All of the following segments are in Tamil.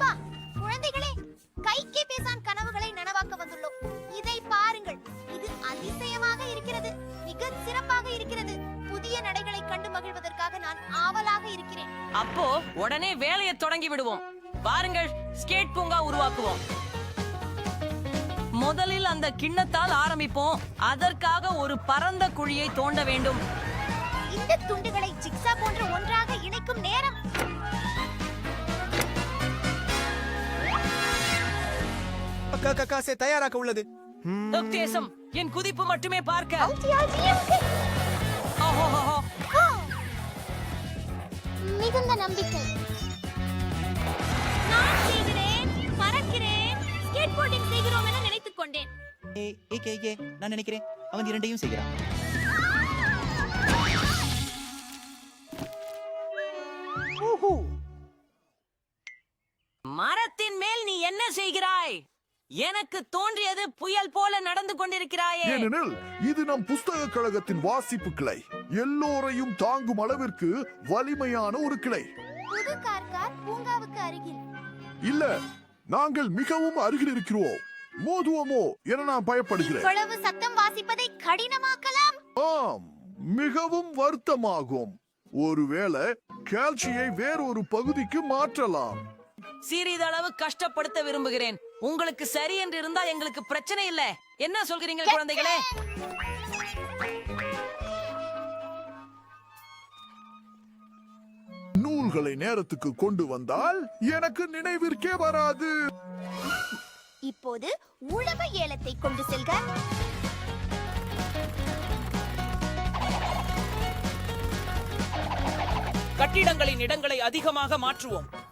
பாபா குழந்தைகளே கைக்கே பேசான் கனவுகளை நனவாக்க வந்துள்ளோம். இதை பாருங்கள் இது அதிசயமாக இருக்கிறது மிக சிறப்பாக இருக்கிறது. புதிய நடைகளை கண்டு மகிழ்வதற்காக நான் ஆவலாக இருக்கிறேன். அப்போ உடனே வேலையை தொடங்கி விடுவோம். பாருங்கள் ஸ்கேட் பூங்கா உருவாக்குவோம். முதலில் அந்த கிண்ணத்தால் ஆரம்பிப்போம். அதற்காக ஒரு பரந்த குழியை தோண்ட வேண்டும். இந்த துண்டுகளை ஜிக்ஸா போன்ற ஒன்றாக இணைக்கும் நேரம். காசே தயாராக உள்ளது உத்தேசம் என் குதிப்பு மட்டுமே பார்க்க மிகுந்த நம்பிக்கை நான் செய்கிறேன் பறக்கிறேன் செய்கிறோம் என நினைத்துக் கொண்டேன் நான் நினைக்கிறேன் அவன் இரண்டையும் செய்கிறான் மரத்தின் மேல் நீ என்ன செய்கிறாய் எனக்கு தோன்றியது புயல் போல நடந்து கொண்டிருக்கிறாயே. ஏனெனில் இது நம் புஸ்தக கழகத்தின் வாசிப்பு கிளை. எல்லோரையும் தாங்கும் அளவிற்கு வலிமையான ஒரு கிளை. புது கார்கார் பூங்காவுக்கு அருகில். இல்ல நாங்கள் மிகவும் அருகில் இருக்கிறோம். மோதுவோமோ என நான் பயப்படுகிறேன். இவ்வளவு சத்தம் வாசிப்பதை கடினமாக்கலாம். ஆம் மிகவும் வருத்தமாகும். ஒருவேளை கேல்சியை வேறொரு பகுதிக்கு மாற்றலாம். சிறிதளவு கஷ்டப்படுத்த விரும்புகிறேன். உங்களுக்கு சரி என்று இருந்தா எங்களுக்கு பிரச்சனை இல்ல. என்ன சொல்கிறீங்க குழந்தைகளே? நூல்களை நேரத்துக்கு கொண்டு வந்தால் எனக்கு நினைவிற்கே வராது. இப்போது உழவு ஏலத்தை கொண்டு செல்க. கட்டிடங்களின் இடங்களை அதிகமாக மாற்றுவோம்.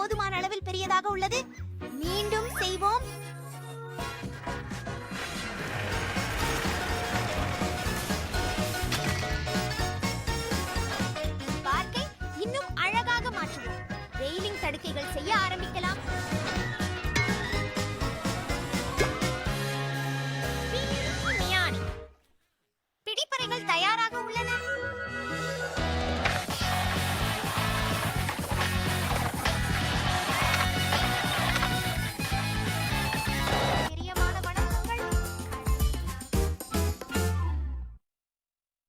போதுமான அளவில் பெரியதாக உள்ளது. மீண்டும் செய்வோம். பார்க்கை இன்னும் அழகாக மாற்றுவோம். ரெயிலிங் தடுக்கைகள் செய்ய ஆரம்பிக்கலாம். பிடிப்பறைகள் தயார்